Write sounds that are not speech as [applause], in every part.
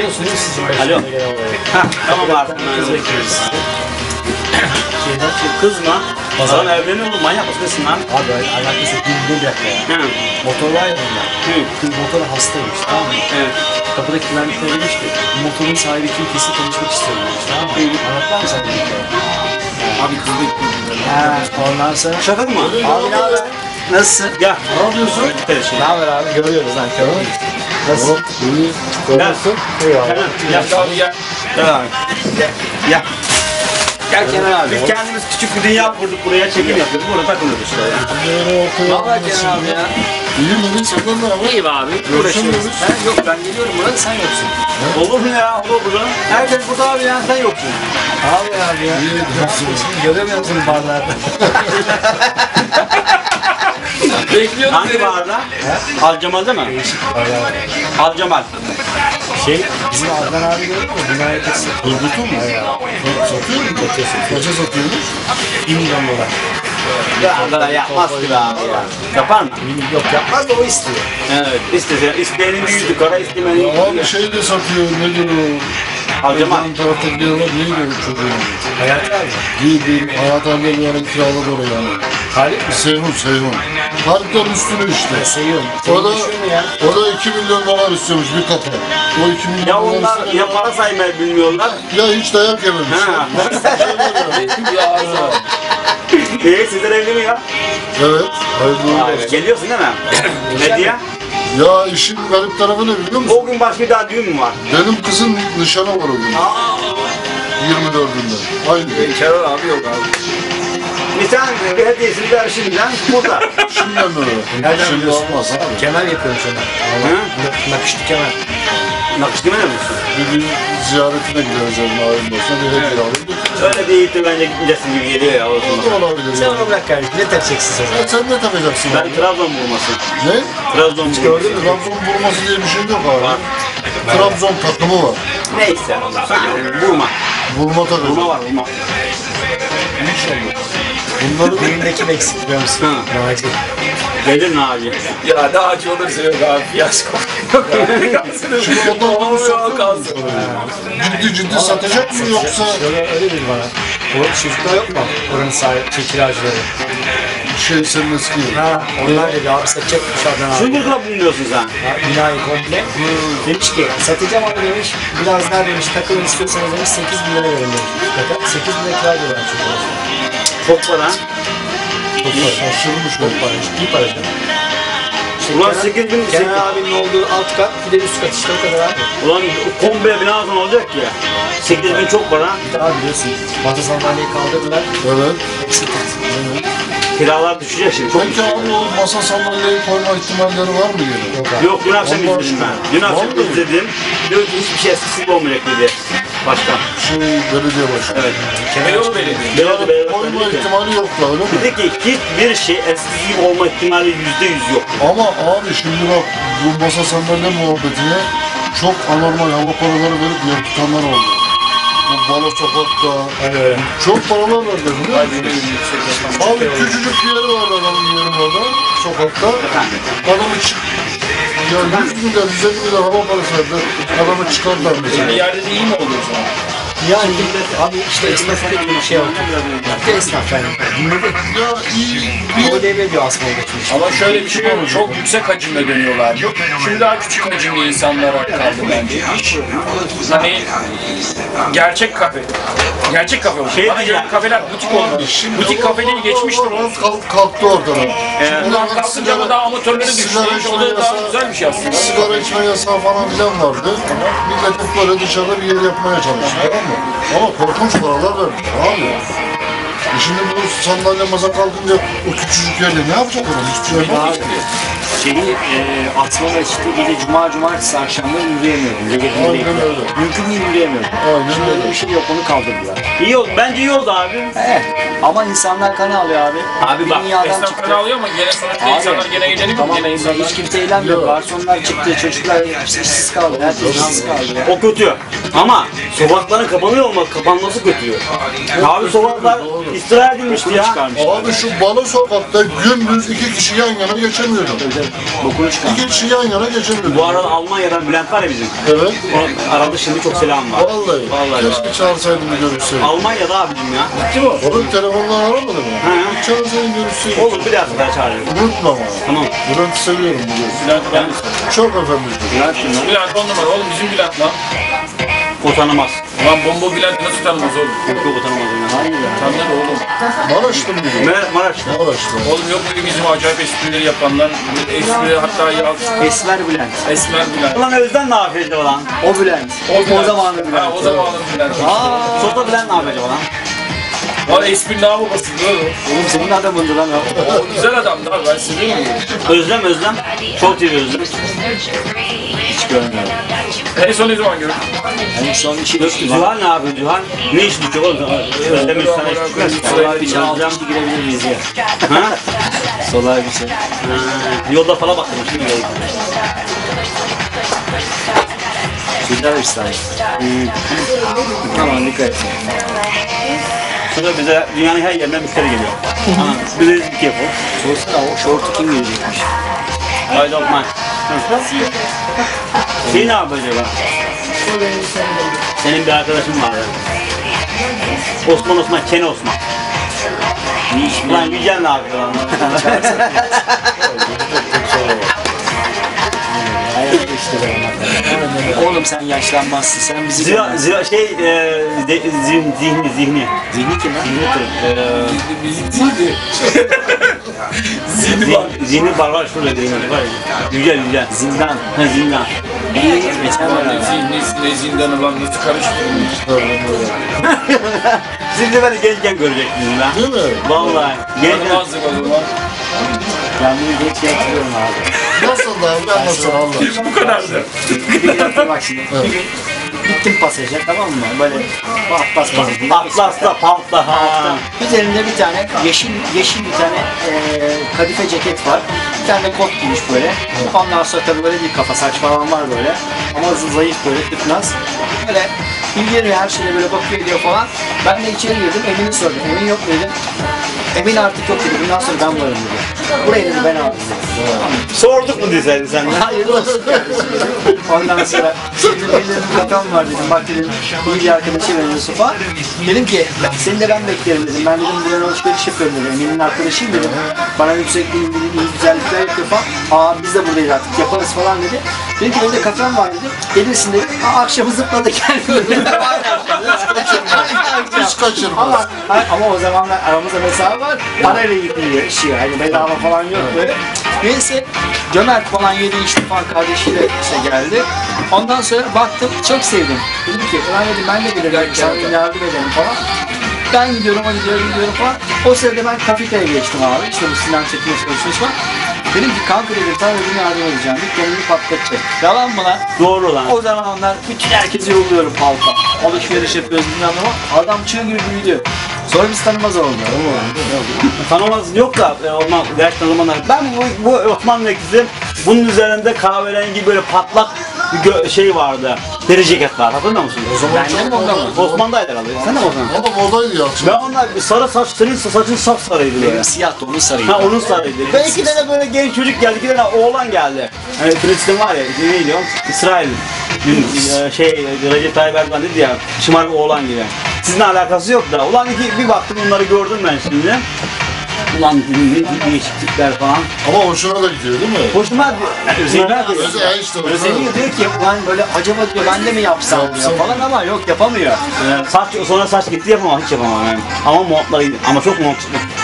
Biliyorsunuz değil mi sizin Alo. başınıza gelen olayı? Hah, tamam artık. Kız bekliyoruz. Şeyden Kızma. Pazar. Adam evleniyor mu? Manyak mısın lan? Abi öyle alakası yok. Bir, bir dakika ya. Hı. Motor var ya bunda. Hı. Kız motora hastaymış tamam mı? Evet. Kapıdaki güvenlikler demiş ki motorun sahibi kim kesin tanışmak istiyorum demiş tamam mı? Anlatlar mı sen bu hikayeyi? Abi kız bekliyor. Ha, ondan sonra... Şaka mı? Abi ne haber? Nasılsın? Gel. Ne yapıyorsun? Şey. Ne haber abi? Görüyoruz lan. Görüyoruz. Nasıl? İyi. Gel. Eyvallah. Gel. Gel abi gel. Kenan abi. Biz kendimiz küçük bir dünya kurduk buraya çekim yapıyoruz. Burada takılıyoruz işte ya. Ne haber Kenan abi ya? İyi mi? Senden ne haber? İyi be abi. Görüşemiyoruz. Ben yok ben geliyorum burada sen yoksun. Olur mu ya? Olur burada. Herkes burada abi ya. Sen yoksun. Abi abi ya. İyi. Göremiyorum seni barlarda. [laughs] Bekliyorum Hangi bağırda? Alcemal'de mi? Alcemal. Şey bizim Adnan abi gördün mü? Binaya kesin. Turgut'u mu? Satıyor mu? Kaça satıyormuş? 1 milyon dolar. Ya kadar yapmaz ki be abi ya. Yapar mı? Yok yapmaz da o istiyor. Evet. İstese, isteyenin büyüdü, kara istemenin Abi büyüdü. şey de satıyor. Nedir o? Alcemal. Ezan tarafta biliyorlar. Neydi o çocuğun? Hayat abi. Değil değil. Hayat abi bir ara kiraladı orayı Haluk mu? Seyhun Seyhun. Harbiden üstüne işte. Seviyorum. O da, o da 2 milyon dolar istiyormuş bir katı. O 2 milyon Ya dolar onlar istiyor. ya para saymayı bilmiyorlar. Ya hiç dayak yememiş. Ha. Ya. Sizler evli mi ya? Evet. Hayırlı uğurlu olsun. Geliyorsun değil mi? ne diye? Ya işin garip tarafı ne biliyor musun? O gün başka bir daha düğün mü var? Benim kızın nişanı var o gün. 24'ünde. Aynı gün. Kenan abi yok abi. Nişan hediyesini ver şimdiden burada. Şimdiden böyle. Nereden Şimdi biliyorsun? olmaz abi. Kemer yapıyorum sana. Hı? Nak- Nakışlı kemer. Nakışlama ne misin? Bir gün ziyaretine gideriz evine ayın başına bir hediye alayım. Öyle değil de bence gitmesin gibi geliyor ya. o O da olabilir Sen onu bırak kardeşim. Ne tepeceksin sen? Ya sen ne takacaksın Ben abi? Trabzon vurması. Ne? Trabzon vurması. Gördün mü? Trabzon vurması diye bir şey yok abi. Var. Trabzon takımı var. Neyse. Vurma. Vurma takımı. Vurma var vurma. İnşallah. Bunları Birindeki mi eksik biliyor musun? Ha. Naci. Gelir ne abi? Ya daha acı olursa yok abi fiyasko. Onu Olmuyor satıyor. kalsın. ciddi ciddi satacak mı yoksa Şöyle öyle bir bana. O çocuklar yok mu? Oranın sahibi, çekiracıları. şey senin eski? Ha, onlar dedi abi satacakmış Adnan abi. Süngür Club mı diyorsun sen? Ha, binayı komple. Demiş ki satacağım ama demiş biraz daha demiş takılın istiyorsanız demiş 8 bin lira verin demiş. Kaka 8 bin lira kira diyorlar çocuklar. Var ha. Şaşırmış para, ciddi para canım. Ulan Kenan- 8 bin, Kenan abinin olduğu alt kat bir de üst kat işte o kadar abi. Ulan kombe bina ne olacak ki? 8 bin çok para. Bir abi biliyorsun masa sandalyeyi kaldırdılar. Evet. Hepsi kat. Kiralar düşecek şimdi. Çok Peki abi o masa sandalyeyi koyma ihtimalleri var mı yine? Yok dün akşam izledim ben. Dün akşam izledim. Diyor ki hiçbir şey eskisi gibi olmayacak dedi. Başkan. Şey belediye başkanı. Evet. Beyoğlu Belediye. Beyaz beyaz Koyma dedi ki. ihtimali yok da öyle mi? Dedi ki hiçbir şey eskisi gibi olma ihtimali yüzde yüz yok. Ama abi şimdi bak bu masa sandalye muhabbetine çok anormal hava paraları verip yer tutanlar oldu. Bu balo sokakta Hani öyle. çok paralar verdi biliyor musun? Abi küçücük bir yeri vardı adamın yerim orada sokakta. Adamı çık... Ya 100 milyar, 150 milyar hava parası verdi. Adamı çıkardılar mesela. yerde de iyi mi oluyor zaman? Yani abi işte esnafın dediği bir şey oldu. Yaptı esnaf yani. O bir... devrediyor asma geçmiş. Ama şöyle bir şey yok. Çok yüksek hacimle dönüyorlar. Şimdi daha küçük hacimli insanlara kaldı bence. Hiç hani gerçek kafe. Gerçek kafe oldu. Şey göre kafeler butik oldu. Butik kafeliği geçmiştir. Oradan kalk- kalktı ortadan. Bundan bak kalkınca sigara- daha amatörleri düştü. O da daha güzel bir şey aslında. Sigara içme yasağı falan filan vardı. Millet hep böyle dışarıda bir yer yapmaya çalıştı tamam mı? Ama korkunç paralar vermiş abi. E şimdi bu sandalye masa kalkınca o küçücük yerde ne yapacak adam? Hiçbir şey yapamaz. Abi şeyi e, atma mescidi gece cuma cumartesi akşamları yürüyemiyordum. Gece Aynen öyle. Mümkün değil yürüyemiyordum. Aynen Şimdi öyle öyle. bir şey yok onu kaldırdılar. İyi oldu. Bence iyi oldu abi. Evet. Ama insanlar kan alıyor abi. Abi Bir bak, dünyadan Esnaf çıktı. para alıyor ama gene sonuçta Abi, insanlar gene eğlenip Tamam gene insanlar. hiç kimse eğlenmiyor. Garsonlar çıktı, çocuklar işsiz kaldı. Herkes işsiz kaldı ya. O kötü. Ama sokakların kapanıyor olması, kapanması kötü. Abi sokaklar istirahat edilmişti ya. Abi şu Balo sokakta gündüz iki kişi yan yana geçemiyordu. Bokunu çıkar. İki kişi yan yana geçebilir. Bu arada Almanya'dan Bülent var ya bizim. Evet. O aradı şimdi çok selam var. Vallahi. Vallahi. Keşke çağırsaydım bir görüşseydim. Almanya'da abicim ya. Oğlum telefonla aramadı mı? Hı. Çağırsaydım görüşseydim. Olur bir daha sefer çağırırım. Unutma ama. Tamam. Bülent'i seviyorum biliyorsun. Bülent ben Çok efendim. Bülent on numara oğlum bizim Bülent lan. O tanımaz. Lan bomba Bülent nasıl tanımaz oğlum? Yok yok o tanımaz onu. Tanır oğlum. Maraşlı mı? Mer Maraş'ta. Maraşlı. Oğlum yok mu bizim acayip esprileri yapanlar? Espri hatta ya Esmer Bülent. Esmer Bülent. Ulan Özden ne yapıyor acaba lan? O Bülent. O, zamanı Bülent. Ha o zamanın Bülent. Aa, Sota Bülent ne yapıyor acaba lan? Espri ne babası oğlum. oğlum senin adamındı lan o. O güzel adamdı abi ben seviyorum. Özlem Özlem. Çok TV Özlem. Görmüyorum. En son ne zaman gördün? Hani son düştü. Zuhal ne yapıyor Zuhal? Ne iş düşüyor oğlum? Özlem Özlem iş düşmez. Solar bir şey altı kişi girebilir miyiz ya? Ha? Solar bir şey. Ha, Yolda falan baktım şimdi geldik. Güzel bir sahibi. Tamam dikkat et. Şurada bize dünyanın her yerinden müşteri geliyor. Ha, bir bir yapalım. Sorsana o şortu kim giyecekmiş? Haydi Lokman. Şey ne yapıyor acaba? Senin bir arkadaşın var ya. Osman Osman, Ken Osman. Lan Yücel ne yapıyor lan? Hayat işte benim Oğlum sen yaşlanmazsın. Sen bizi Zira, zira şey, e, de, zihni, zihni, zihni. Kim lan? Zihni kırık. E, Bizim zihni. Zihni var. zihni, barbar şurada? Var ya. Yücel, Yücel. Zindan. Ha, zindan. İyi geçen Lan beraber. ne ne zindanı lan nasıl karıştırılmış. [laughs] Siz beni gençken görecektiniz lan. Değil mi? Vallahi. Gençken. Tanımazdık o zaman. Ben bunu geç getiriyorum abi. Nasıl da abi anlatsana Allah. Bu kadardı. Bak şimdi. Gittim pasaja tamam mı? Böyle bas bas. Atlas'la, pantla. Ha. Üzerinde bir tane yeşil yeşil bir tane eee kadife ceket var. Bir tane de kot giymiş böyle. Ondan sonra tabii böyle bir kafa saç falan var böyle. Ama zayıf böyle tıknaz. Böyle ilgileniyor her şeye böyle bakıyor ediyor falan. Ben de içeri girdim Emin'i sordum. Emin yok mu dedim. Emin artık yok dedi. Bundan sonra ben varım dedi. Burayı dedi ben aldım dedi. Sorduk mu deseydin sen de? Hayır olsun kardeşim. Ondan sonra şimdi benim bir kafam var dedim. Bak dedim iyi bir arkadaşım benim Yusuf'a. Dedim ki seni de ben beklerim dedim. Ben dedim buradan alışveriş yapıyorum dedim. Emin'in arkadaşıyım dedim. Bana yüksek değil dedim. iyi güzellikler yapıyor falan. Aa biz de buradayız artık yaparız falan dedi. Dedim ki benim de kafem var dedi. Gelirsin dedi. Aa akşamı zıpladı gelmiyor dedi. Hiç kaçırmaz. Ama, ama o zamanlar aramızda mesafe var. Parayla gidiyor işi. Hani bedava falan yok böyle. Neyse Cömert falan yedi içti falan kardeşiyle işte geldi. Ondan sonra baktım çok sevdim. Dedim ki ulan dedim ben de gelirim. Sen de yardım edelim falan. Ben gidiyorum, o gidiyor, gidiyorum falan. O sırada ben Kafite'ye geçtim abi. İşte bu Sinan Çetin'e çalışmış falan. Dedim ki kanka dedim sana dedim yardım edeceğim. Dükkanını patlatacak. Yalan mı lan? Doğru lan. O zamanlar bütün herkesi yolluyorum halka. Alışveriş yapıyoruz bilmem ama adam çığ gibi büyüdü. Sonra biz tanımaz oldu. Tanımaz yok da e, Osman gerçekten o zamanlar. Ben bu, bu Osmanlı ekizim bunun üzerinde kahverengi böyle patlak bir gö- şey vardı. Deri ceket var. Hatırlıyor musun? O zaman mi çok mı? modaydı. Osman'daydı herhalde. Sen de mi Osman? O da modaydı Yalçın. Ben onlar sarı saç, senin saçın sapsarıydı böyle. Benim siyah da onun sarıydı. Ha onun sarıydı. Ve iki tane böyle genç çocuk geldi, iki tane oğlan geldi. Hani Filistin var ya, neydi o? İsrail. Dün e, şey Recep Tayyip Erdoğan dedi ya, şımarık oğlan gibi. Sizinle alakası yok da. Ulan iki, bir baktım bunları gördüm ben şimdi. Ulan dedim ne değişiklikler falan. Ama hoşuna da gidiyor değil mi? Hoşuma gidiyor. Zeynep diyor. Özel işte hoşuna diyor ki ulan böyle acaba diyor ben de mi yapsam diyor Yapsam. falan ama yok yapamıyor. Ee, saç sonra saç gitti yapamam hiç yapamam yani. Ama montları ama çok mont.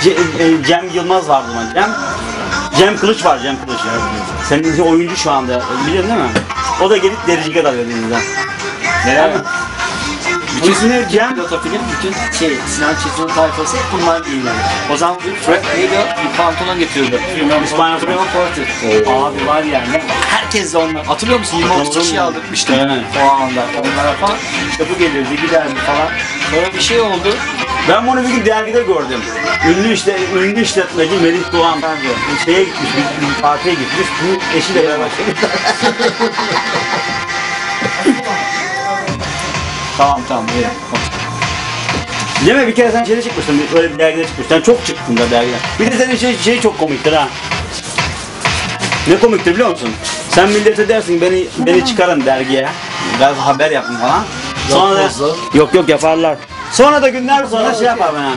Ce- e, Cem Yılmaz vardı lan. Cem Cem Kılıç var Cem Kılıç. Senin için oyuncu şu anda. Biliyorsun değil mi? O da gelip dericilik alıyor elimizden. Neler? Bütün isimleri. Pilota film bütün şey Sinan Çetin'in tayfası hep bunlar giyinler. O zaman Fred neydi? Bir pantolon getiriyordu. İspanyol Supreme Porter. Abi var yani. Herkes de onlar. Hatırlıyor musun? 26 kişi aldırmıştı. O anda. Onlara falan. İşte bu gelirdi giderdi falan. Sonra bir şey oldu. Ben bunu bir gün dergide gördüm. Ünlü işte ünlü işletmeci Melih Doğan şeye gitmiş, bir, bir partiye gitmiş. Bu eşiyle beraber. [laughs] Tamam tamam. Evet. Değil mi? Bir kere sen şeyde çıkmıştın, böyle bir dergide çıkmıştın. Sen çok çıktın da dergide. Bir de senin şey, şey çok komiktir ha. Ne komiktir biliyor musun? Sen millete dersin beni beni çıkarın dergiye. Biraz haber yapın falan. Sonra da, Yapmazlar. yok yok yaparlar. Sonra da günler sonra şey yapar bana.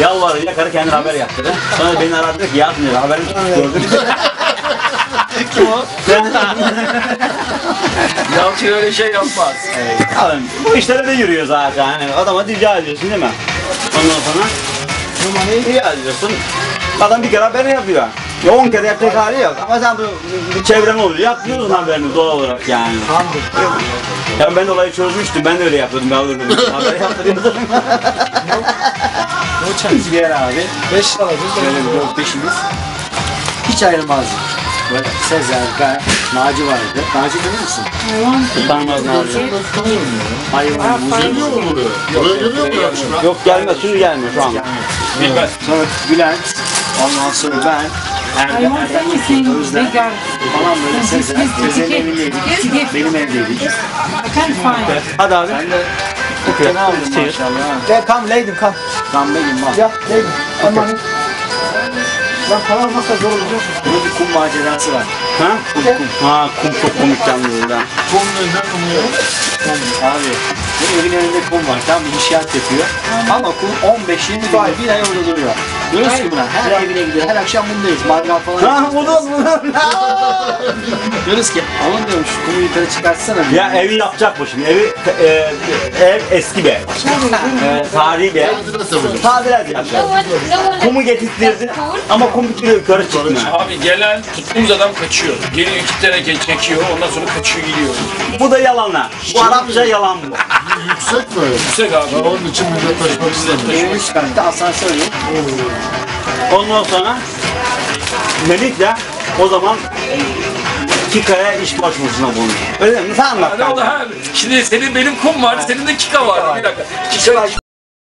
Yalvarır yakarı kendine haber yaptırır. Sonra beni aradı dedi ki yazmıyor haberim gördüm. [laughs] Kim o? Yalçın öyle şey yapmaz. Abi, bu işlere de yürüyor zaten. Hani adama rica ediyorsun değil mi? Ondan sonra numarayı rica ediyorsun. Adam bir kere haberini yapıyor. Ya 10 kere yapacak hali yok. Ama sen bu bir çevren oluyor. Yapmıyorsun haberini doğal olarak yani. Ya ben olayı çözmüştüm. Ben de öyle yapıyordum. Ben alırdım. Haber yaptırıyordum. Biz bir yer abi. Beş lira Böyle bir dört beşimiz. Hiç ayrılmazdık. Böyle Sezer, ben, Naci vardı. Naci tanır mısın? Tanımaz ne yapıyor. Hayır, Geliyor mu buraya? Buraya geliyor mu akşam? Yok gelmez. Şimdi gelmiyor şu an. Bilmez. Sonra Bülent, ondan sonra ben, Erdem anything Özlem falan böyle Sezer. Sezer'in evindeydik. Benim evdeydik. I can't find. Hadi abi. Ben de. Yeah, come, lady, come. Tam benim var. Yeah, lady. Come on. Lan para almakla zor olacak. Burada bir kum macerası var. Ha? Ha kum çok komik yalnız ya. Kum ne? Kum abi. Evin önünde kum var. Tam bir inşaat yapıyor. Ama kum 15-20 gün bir ay orada duruyor. Diyoruz ki buna her evine gidiyor. Her akşam bundayız. Mangal falan. Ha bu da. [laughs] Diyoruz ki alın diyorum şu kumu yukarı çıkartsana. Ya evi yapacak bu şimdi. Evi e, ev eski bir ev. E, tarihi tabii. Tadilat yapacak. Kumu getirtirdi ama kum bir türlü yukarı çıkmıyor. Abi gelen tuttuğumuz adam kaçıyor. Geliyor iki teneke çekiyor ondan sonra kaçıyor gidiyor. Bu da yalanla. Bu Arapça yalan bu. Yüksek mi? Yüksek abi. Ya onun için millet taşımak istemiyor. Evin üst katta asansör yok. Ondan sonra Melik de o zaman Kika'ya iş başvurusuna bulundu. Öyle mi? Sen anlat. Ne oldu kanka. Şimdi senin benim kum var, senin de kika var. Bir dakika. Kika